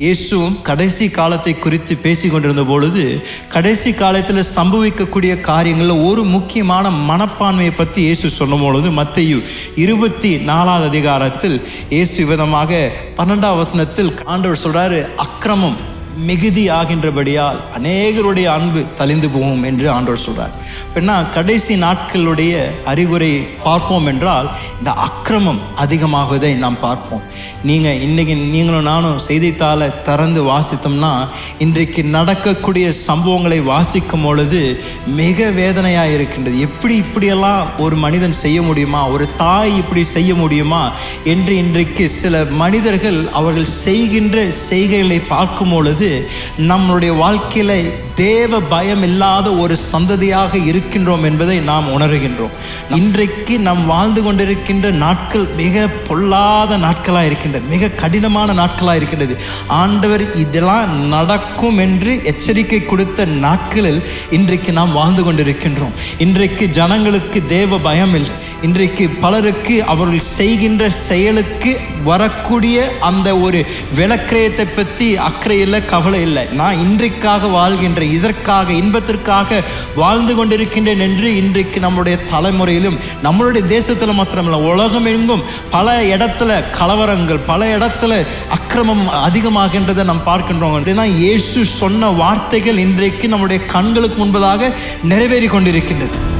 இயேசுவும் கடைசி காலத்தை குறித்து பேசி கொண்டிருந்த பொழுது கடைசி காலத்தில் சம்பவிக்கக்கூடிய காரியங்களில் ஒரு முக்கியமான மனப்பான்மையை பற்றி இயேசு சொல்லும் பொழுது மத்தையு இருபத்தி நாலாவது அதிகாரத்தில் இயேசு விதமாக பன்னெண்டாம் வசனத்தில் ஆண்டவர் சொல்கிறாரு அக்கிரமம் மிகுதி ஆகின்றபடியால் அநேகருடைய அன்பு தலிந்து போகும் என்று ஆண்டோர் சொல்றார். பின்னா கடைசி நாட்களுடைய அறிகுறை பார்ப்போம் என்றால் இந்த அக்கிரமம் அதிகமாகுவதை நாம் பார்ப்போம். நீங்கள் இன்னைக்கு நீங்களும் நானும் செய்தித்தாளை திறந்து வாசித்தோம்னா இன்றைக்கு நடக்கக்கூடிய சம்பவங்களை வாசிக்கும் பொழுது மிக வேதனையாக இருக்கின்றது. எப்படி இப்படியெல்லாம் ஒரு மனிதன் செய்ய முடியுமா? ஒரு தாய் இப்படி செய்ய முடியுமா? என்று இன்றைக்கு சில மனிதர்கள் அவர்கள் செய்கின்ற செய்கைகளை பார்க்கும் பொழுது பொழுது நம்மளுடைய வாழ்க்கையில் தேவ பயம் இல்லாத ஒரு சந்ததியாக இருக்கின்றோம் என்பதை நாம் உணர்கின்றோம். இன்றைக்கு நாம் வாழ்ந்து கொண்டிருக்கின்ற நாட்கள் மிக பொல்லாத நாட்களாக இருக்கின்றது மிக கடினமான நாட்களாக இருக்கின்றது. ஆண்டவர் இதெல்லாம் நடக்கும் என்று எச்சரிக்கை கொடுத்த நாட்களில் இன்றைக்கு நாம் வாழ்ந்து கொண்டிருக்கின்றோம். இன்றைக்கு ஜனங்களுக்கு தேவ பயம் இல்லை. இன்றைக்கு பலருக்கு அவர்கள் செய்கின்ற செயலுக்கு வரக்கூடிய அந்த ஒரு விளக்கிரயத்தை பற்றி அக்கறை இல்லை கவலை இல்லை. நான் இன்றைக்காக வாழ்கின்ற இதற்காக இன்பத்திற்காக வாழ்ந்து கொண்டிருக்கின்றேன் என்று இன்றைக்கு நம்முடைய தலைமுறையிலும் நம்மளுடைய தேசத்தில் மாத்திரமில்லை உலகம் எங்கும் பல இடத்துல கலவரங்கள் பல இடத்துல அக்கிரமம் அதிகமாகின்றதை நாம் பார்க்கின்றோம். ஏன்னா இயேசு சொன்ன வார்த்தைகள் இன்றைக்கு நம்முடைய கண்களுக்கு முன்பதாக நிறைவேறி கொண்டிருக்கின்றது.